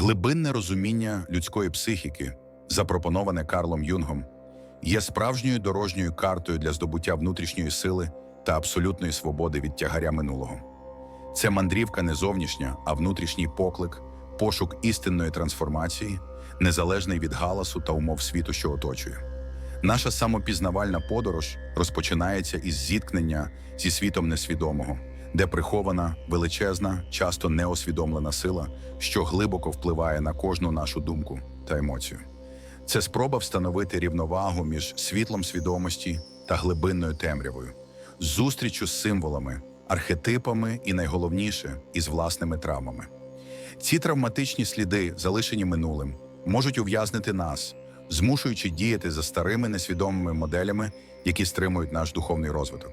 Глибинне розуміння людської психіки, запропоноване Карлом Юнгом, є справжньою дорожньою картою для здобуття внутрішньої сили та абсолютної свободи від тягаря минулого. Це мандрівка не зовнішня, а внутрішній поклик, пошук істинної трансформації, незалежний від галасу та умов світу, що оточує. Наша самопізнавальна подорож розпочинається із зіткнення зі світом несвідомого, де прихована величезна, часто неосвідомлена сила, що глибоко впливає на кожну нашу думку та емоцію. Це спроба встановити рівновагу між світлом свідомості та глибинною темрявою, зустрічю з символами, архетипами і найголовніше із власними травмами. Ці травматичні сліди, залишені минулим, можуть ув'язнити нас, змушуючи діяти за старими несвідомими моделями, які стримують наш духовний розвиток.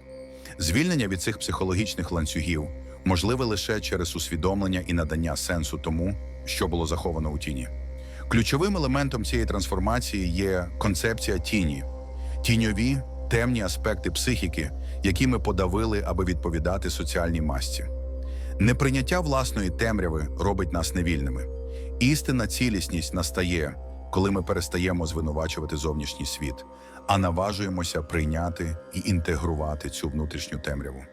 Звільнення від цих психологічних ланцюгів можливе лише через усвідомлення і надання сенсу тому, що було заховано у тіні. Ключовим елементом цієї трансформації є концепція тіні, тіньові темні аспекти психіки, які ми подавили, аби відповідати соціальній масці. Неприйняття власної темряви робить нас невільними. Істинна цілісність настає, коли ми перестаємо звинувачувати зовнішній світ, а наважуємося прийняти і інтегрувати цю внутрішню темряву.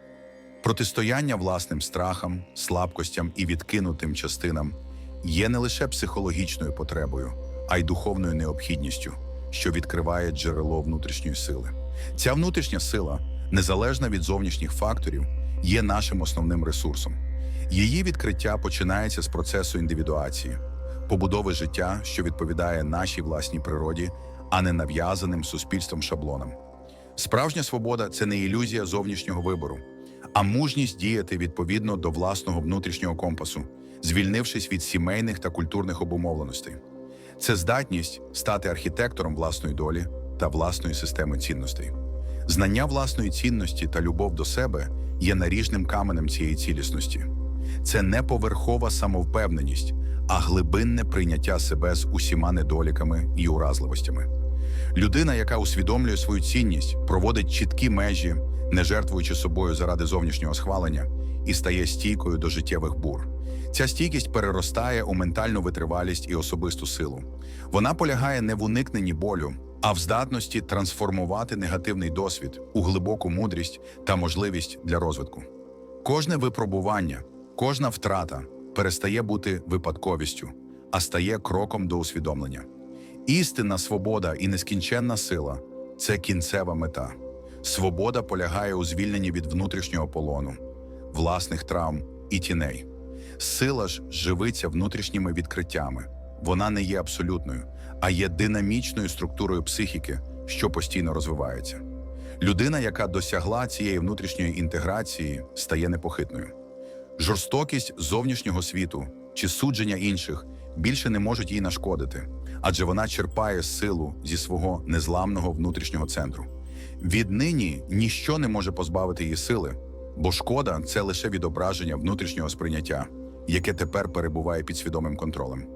Протистояння власним страхам, слабкостям і відкинутим частинам є не лише психологічною потребою, а й духовною необхідністю, що відкриває джерело внутрішньої сили. Ця внутрішня сила, незалежна від зовнішніх факторів, є нашим основним ресурсом. Її відкриття починається з процесу індивідуації, побудови життя, що відповідає нашій власній природі, а не нав'язаним суспільством шаблонам. Справжня свобода це не ілюзія зовнішнього вибору, а мужність діяти відповідно до власного внутрішнього компасу, звільнившись від сімейних та культурних обумовленостей. Це здатність стати архітектором власної долі та власної системи цінностей. Знання власної цінності та любов до себе є наріжним каменем цієї цілісності. Це не поверхова самовпевненість, а глибинне прийняття себе з усіма недоліками і уразливостями. Людина, яка усвідомлює свою цінність, проводить чіткі межі, не жертвуючи собою заради зовнішнього схвалення, і стає стійкою до життєвих бур. Ця стійкість переростає у ментальну витривалість і особисту силу. Вона полягає не в уникненні болю, а в здатності трансформувати негативний досвід у глибоку мудрість та можливість для розвитку. Кожне випробування, кожна втрата перестає бути випадковістю, а стає кроком до усвідомлення. Істинна свобода і нескінченна сила це кінцева мета. Свобода полягає у звільненні від внутрішнього полону, власних травм і тіней. Сила ж живиться внутрішніми відкриттями. Вона не є абсолютною, а є динамічною структурою психіки, що постійно розвивається. Людина, яка досягла цієї внутрішньої інтеграції, стає непохитною. Жорстокість зовнішнього світу чи судження інших більше не можуть їй нашкодити, адже вона черпає силу зі свого незламного внутрішнього центру. Віднині ніщо не може позбавити її сили, бо шкода це лише відображення внутрішнього сприйняття, яке тепер перебуває під свідомим контролем.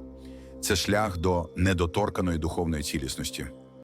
Це шлях до недоторканої духовної цілісності.